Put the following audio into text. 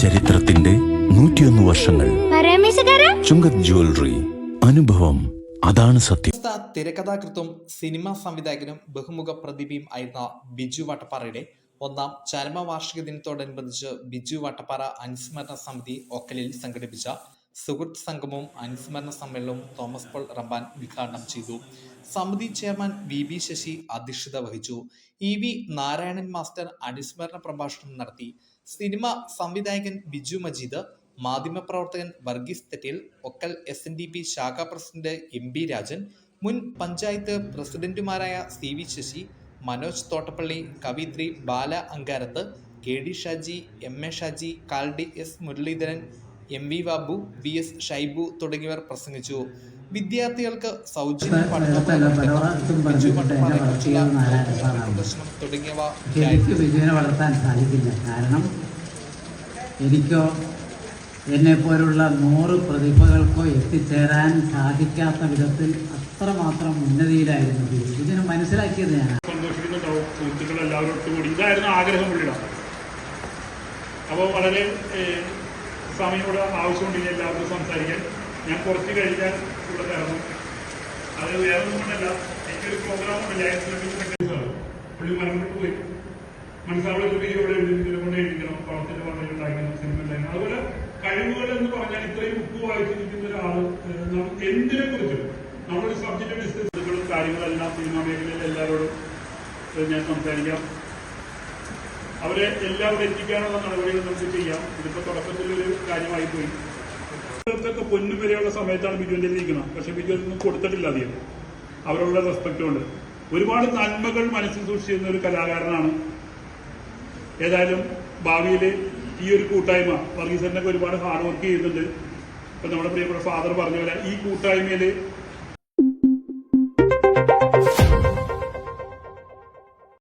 ചരിത്രത്തിന്റെ നൂറ്റിയൊന്ന് വർഷങ്ങൾ. ചുങ്കത് ജ്വല്ലറി. അനുഭവം. അതാണ് സത്യം. തിരക്കഥാകൃത്തും സിനിമാ സംവിധായകനും ബഹുമുഖ പ്രതിഭയും ആയിരുന്ന ബിജു വട്ടപ്പാറയുടെ ഒന്നാം ചരമ വാർഷിക ദിനത്തോടനുബന്ധിച്ച് ബിജു വട്ടപ്പാറ അനുസ്മരണ സമിതി ഒക്കലിൽ സംഘടിപ്പിച്ച സുഹൃത്ത് സംഗമവും അനുസ്മരണ സമ്മേളനവും തോമസ് പോൾ റമ്പാൻ ഉദ്ഘാടനം ചെയ്തു. സമിതി ചെയർമാൻ വി ബി ശശി അധ്യക്ഷത വഹിച്ചു. ഇ വി നാരായണൻ മാസ്റ്റർ അനുസ്മരണ പ്രഭാഷണം നടത്തി. സിനിമ സംവിധായകൻ ബിജു മജീദ് മാധ്യമപ്രവർത്തകൻ Varghese Thettel Okkal S N D P ശാഖാ പ്രസിഡന്റ് എം ബി രാജൻ മുൻ പഞ്ചായത്ത് പ്രസിഡന്റുമാരായ C V Sasi Manoj Thottappally കവിത്രി Bala Angarath K D Shaji M A Shaji Kaladi S Muraleedharan M V Babu V S Shaibu തുടങ്ങിയവർ പ്രസംഗിച്ചു. വിദ്യാർത്ഥികൾക്ക് സൗജന്യ പ്രദർശനം തുടങ്ങിയവ എനിക്ക് വളർത്താൻ സാധിക്കില്ല. കാരണം എനിക്കോ എന്നെപ്പോലുള്ള നൂറ് പ്രതിഭകൾക്കോ എത്തിച്ചേരാൻ സാധിക്കാത്ത വിധത്തിൽ അത്രമാത്രം ഉന്നതിയിലായിരുന്നു ഇതിന് മനസ്സിലാക്കിയത് ഞാൻ സന്തോഷിക്കുന്നുണ്ടാവും. സുഹൃത്തുക്കൾ എല്ലാവരും ഒത്തുകൂടി ഇതായിരുന്നു ആഗ്രഹം പുള്ളിയുടെ. അപ്പോൾ വളരെ ഇവിടെ ആവശ്യമുണ്ടെങ്കിൽ എല്ലാവർക്കും സംസാരിക്കാൻ ഞാൻ കുറച്ച് കഴിഞ്ഞാൽ ഇവിടെ കയറുന്നു. അത് വേറെ ഒന്നും കൊണ്ടല്ല. എനിക്കൊരു പ്രോഗ്രാം ഉണ്ട്. പുള്ളി മരണപ്പെട്ടു പോയി. മനസ്സാവുള്ള തുക ഇവിടെ എഴുതിക്കുന്നത് കൊണ്ട് എഴുതിക്കണം. പണത്തിന്റെ പറഞ്ഞു ഉണ്ടാക്കണം സിനിമ ഉണ്ടായിരുന്നു അതുപോലെ കഴിവുകൾ എന്ന് പറഞ്ഞാൽ ഇത്രയും ബുക്ക് വായിച്ചിരിക്കുന്ന ഒരാൾ എന്തിനെ കുറിച്ചും നമ്മളൊരു സബ്ജക്റ്റ് ഡിസ്കസുകളും കാര്യങ്ങളെല്ലാം സിനിമാ മേഖലയിൽ എല്ലാവരോടും ഞാൻ സംസാരിക്കാം. അവരെ എല്ലാവരും എത്തിക്കാനുള്ള നടപടികൾ നമുക്ക് ചെയ്യാം. ഇതിപ്പോ തുടക്കത്തിലൊരു കാര്യമായി പോയി ഇവർക്കൊക്കെ പൊന്നും വരെയുള്ള സമയത്താണ് ബിജുവിന്റെ ഇരിക്കുന്നത് പക്ഷെ ബിജു ഒന്നും കൊടുത്തിട്ടില്ല അധികം. അവരുള്ള റെസ്പെക്ട് കൊണ്ട് ഒരുപാട് നന്മകൾ മനസ്സിൽ സൂക്ഷിച്ചിരുന്ന ഒരു കലാകാരനാണ്. ഏതായാലും ഭാവിയിൽ ഈ ഒരു കൂട്ടായ്മ വർഗീസറിനൊക്കെ ഒരുപാട് ഹാർഡ് വർക്ക് ചെയ്യുന്നുണ്ട്. ഇപ്പൊ നമ്മുടെ പ്രിയപ്പെട്ട ഫാദർ പറഞ്ഞ പോലെ ഈ കൂട്ടായ്മയിൽ